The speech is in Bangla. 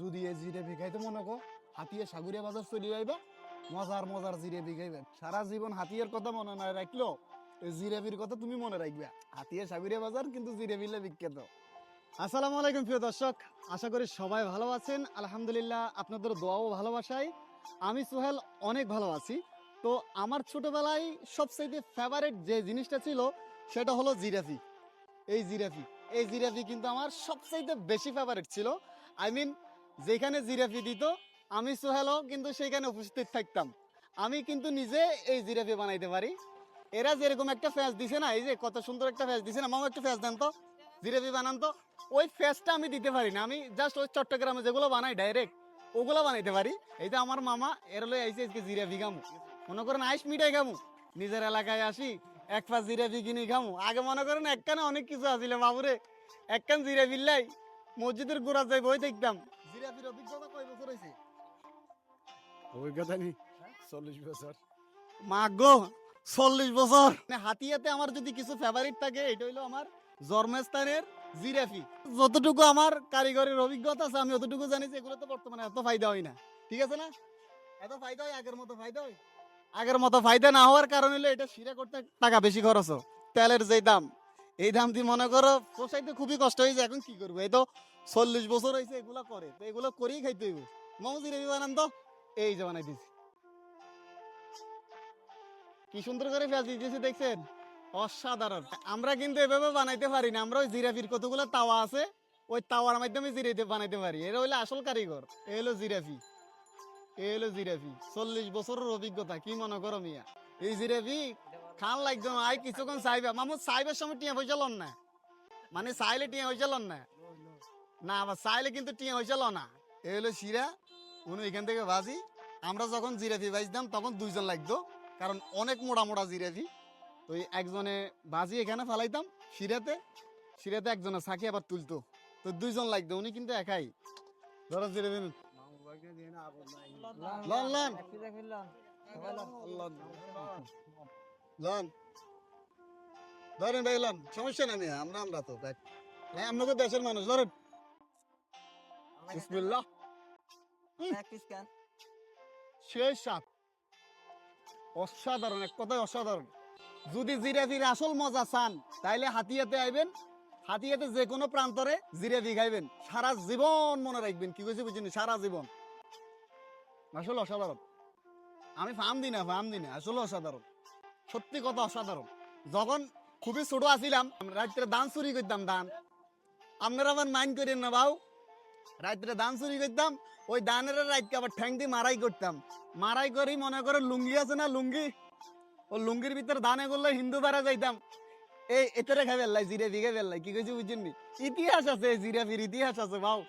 যদি এই জিরেবি খাইতে মনে কো হাতিয়ে সাগুরিয়া বাজার চলে যাইবা মজার মজার জিরেবি খাইবেন সারা জীবন হাতিয়ার কথা মনে না রাখল, এই জিরেবির কথা তুমি মনে রাখবে। হাতিয়ে সাগুরিয়া বাজার কিন্তু জিরেবিলে বিখ্যাত। আসসালামু আলাইকুম প্রিয় দর্শক, আশা করি সবাই ভালো আছেন। আলহামদুলিল্লাহ আপনাদের দোয়া ও ভালোবাসায়। আমি সোহেল, অনেক ভালো আছি। তো আমার ছোটবেলায় সবচাইতে ফেভারিট যে জিনিসটা ছিল, সেটা হলো জিরাফি এই জিরাফি এই জিরাফি কিন্তু আমার সবচাইতে বেশি ফেভারিট ছিল। আই মিন যেখানে জিরাফি দিত, আমি সোহেলও কিন্তু সেখানে উপস্থিত থাকতাম। আমি কিন্তু নিজে এই জিরাফি বানাইতে পারি। এরা যেরকম একটা ফ্যাস দিছে না, এই যে কত সুন্দর একটা ফ্যাস দিছে না, মামা একটা ফ্যাস দেন তো, জিরাফি বানান তো। ওই ফেসটা আমি দিতে পারি না, আমি জাস্ট ওই চট্টগ্রামে যেগুলো বানাই ডাইরেক্ট ওগুলো বানাইতে পারি। এই যে আমার মামা, এর লই আইসে আজকে জিরাফি খামু। মনে করেন আইস মিঠাই খামু। নিজের এলাকায় আসি, এক পাঁচ জিরাফি কিনি খামু। আগে মনে করেন একখানে অনেক কিছু আসিল বাবুরে। একখান জিরাফি লাই মসজিদের গোড়া যাই বই দেখতাম জিরাফির অভিজ্ঞতা কয় বছর হয়েছে অভিজ্ঞতা নেই চল্লিশ বছর। চল্লিশ বছর। মানে হাতিয়াতে আমার যদি কিছু ফেভারিট থাকে এটা হইল আমার জন্মস্থানের জিরাফি। যতটুকু আমার কারিগরের অভিজ্ঞতা আছে আমি অতটুকু জানি যে এগুলো তো বর্তমানে এত ফায়দা হয় না। ঠিক আছে না? এত ফায়দা হয় আগের মতো ফায়দা হয়? আগের মতো ফায়দা না হওয়ার কারণ হলো এটা শিরা করতে টাকা বেশি খরচ তেলের যে দাম এই দাম দিয়ে মনে করো খুবই কষ্ট হয়েছে এখন কি করব? এই তো চল্লিশ বছর হয়েছে এগুলো করে। তো এগুলো করেই খাইতে হইব। মামু জিরাফি বানান এই যে বানাই দিছি। কি সুন্দর করে পেঁয়াজ দিয়েছে দেখছেন? অসাধারণ। আমরা কিন্তু এভাবে বানাইতে পারি না। আমরা ওই জিরাফির কতগুলো তাওয়া আছে, ওই তাওয়ার মাধ্যমে জিরাইতে, বানাইতে পারি। এটা হইল আসল কারিগর। এ হলো জিরাফি। এ হলো জিরাফি। চল্লিশ বছরের অভিজ্ঞতা, কি মনে করো মিয়া? এই জিরাফি খান লাগতো না আই কিছুক্ষণ চাইবা। মামু চাইবার সময় টিয়া লন না। মানে চাইলে টিয়া লন না। না, আবার চাইলে কিন্তু টিয়া লন না। এ হলো শিরা, উনি এখান থেকে ভাজি। আমরা যখন জিরাফি ভাজতাম, তখন দুইজন লাগতো, কারণ অনেক জিরাফি। তো একজনে ভাজি এখানে ফালাইতাম, শিরাতে। শিরাতে একজনে সাকি আবার তুলতো। তো দুইজন লাগতো, উনি কিন্তু একাই। ধরো জিরাফি ধরেন ভাই, লন, সমস্যা আমরা আমরা তো হ্যাঁ দেশের মানুষ, ধরেন। বিসমিল্লাহ শেষ সাত অসাধারণ এক কথায় অসাধারণ। যদি জিরাফির আসল মজা চান তাইলে হাতিয়াতে আইবেন। হাতিয়াতে যে কোনো প্রান্তরে জিরাফি খাইবেন সারা জীবন মনে রাখবেন। কি কইছি বুঝিনি সারা জীবন। আসলে অসাধারণ। আমি ফার্ম দিই না ফার্ম দিই না। আসলে অসাধারণ। সত্যি কথা অসাধারণ। যখন খুবই ছোট আছিলাম রাত্রে দান চুরি করতাম দান। আপনারা আবার মাইন্ড করেন না বাউ। রাত্রে দান চুরি করতাম, ওই দানের রাতকে আবার ঠ্যাং দিয়ে মারাই করতাম। মারাই করি, মনে করে লুঙ্গি আছে না লুঙ্গি? ও লুঙ্গির ভিতরে দানে করলে হিন্দু পাড়া যাইতাম। এই এতরে খাই ফেললাই জিরে দিকে ফেললাই, কি কইছি বুঝিনি ইতিহাস আছে, জিরে ফির ইতিহাস আছে, বাউ।